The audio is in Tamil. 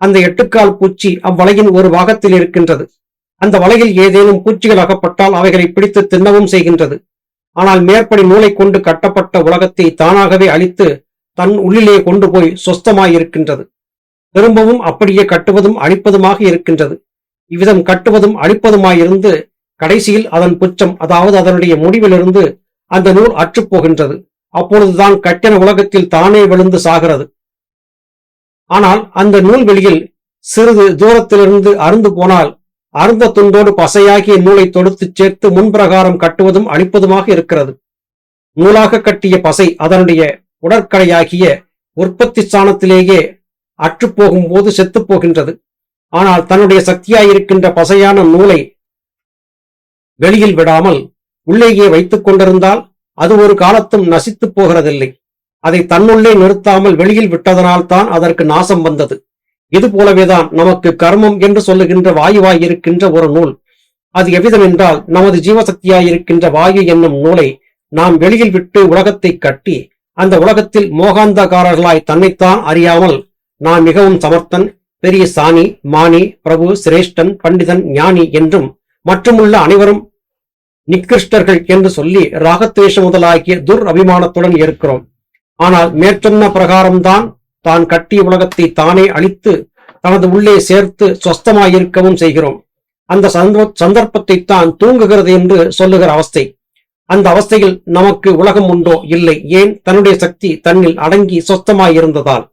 அந்த எட்டுக்கால் பூச்சி அவ்வலையின் ஒரு பாகத்தில் இருக்கின்றது. அந்த வலையில் ஏதேனும் பூச்சிகள் அகப்பட்டால் அவைகளை பிடித்து தின்னவும் செய்கின்றது. ஆனால் மேற்படி நூலை கொண்டு கட்டப்பட்ட உலகத்தை தானாகவே அழித்து தன் உள்ளிலே கொண்டு போய் சொஸ்தமாயிருக்கின்றது திரும்பவும் அப்படியே கட்டுவதும் அழிப்பதுமாக இருக்கின்றது. இவ்விதம் கட்டுவதும் அழிப்பதுமாயிருந்து கடைசியில் அதன் புச்சம் அதாவது அதனுடைய முடிவிலிருந்து அந்த நூல் அற்றுப் போகின்றது. அப்பொழுதுதான் கட்டின உலகத்தில் தானே விழுந்து சாகிறது. ஆனால் அந்த நூல் வெளியில் சிறிது தூரத்திலிருந்து அருந்து போனால் அருந்த துண்டோடு பசையாகிய நூலை தொடுத்து சேர்த்து முன்பிரகாரம் கட்டுவதும் அழிப்பதுமாக இருக்கிறது. நூலாக கட்டிய பசை அதனுடைய உடற்கடையாகிய உற்பத்தி ஸ்தானத்திலேயே அற்றுப்போகும் போது செத்துப் போகின்றது ஆனால் தன்னுடைய சக்தியாயிருக்கின்ற பசையான நூலை வெளியில் விடாமல் உள்ளேயே வைத்துக் கொண்டிருந்தால் அது ஒரு காலத்தும் நசித்து போகிறதில்லை. அதை தன்னுள்ளே நிறுத்தாமல் வெளியில் விட்டதனால் தான் அதற்கு நாசம் வந்தது. இது போலவேதான் நமக்கு கர்மம் என்று சொல்லுகின்ற வாயுவாய் இருக்கின்ற ஒரு நூல். அது எவ்விதம் என்றால் நமது ஜீவசக்தியாய் இருக்கின்ற வாயு என்னும் நூலை நாம் வெளியில் விட்டு உலகத்தை கட்டி அந்த உலகத்தில் மோகாந்தகாரர்களாய் தன்னைத்தான் அறியாமல் நான் மிகவும் சமர்த்தன் பெரிய சாணி மானி பிரபு சிரேஷ்டன் பண்டிதன் ஞானி என்றும் மற்றுமுள்ள அனைவரும் நிக்கிருஷ்டர்கள் என்று சொல்லி ராகத்வேஷ முதலாகிய துர் அபிமானத்துடன் இருக்கிறோம் ஆனால் மேற்சொன்ன பிரகாரம்தான் தான் கட்டிய உலகத்தை தானே அழித்து தனது உள்ளே சேர்த்து சொஸ்தமாயிருக்கவும் செய்கிறோம். அந்த சந்தோ- சந்தர்ப்பத்தை தான் தூங்குகிறது என்று சொல்லுகிற அவஸ்தை. அந்த அவஸ்தையில் நமக்கு உலகம் உண்டோ? இல்லை. ஏன்? தன்னுடைய சக்தி தன்னில் அடங்கி சொஸ்தமாயிருந்ததால்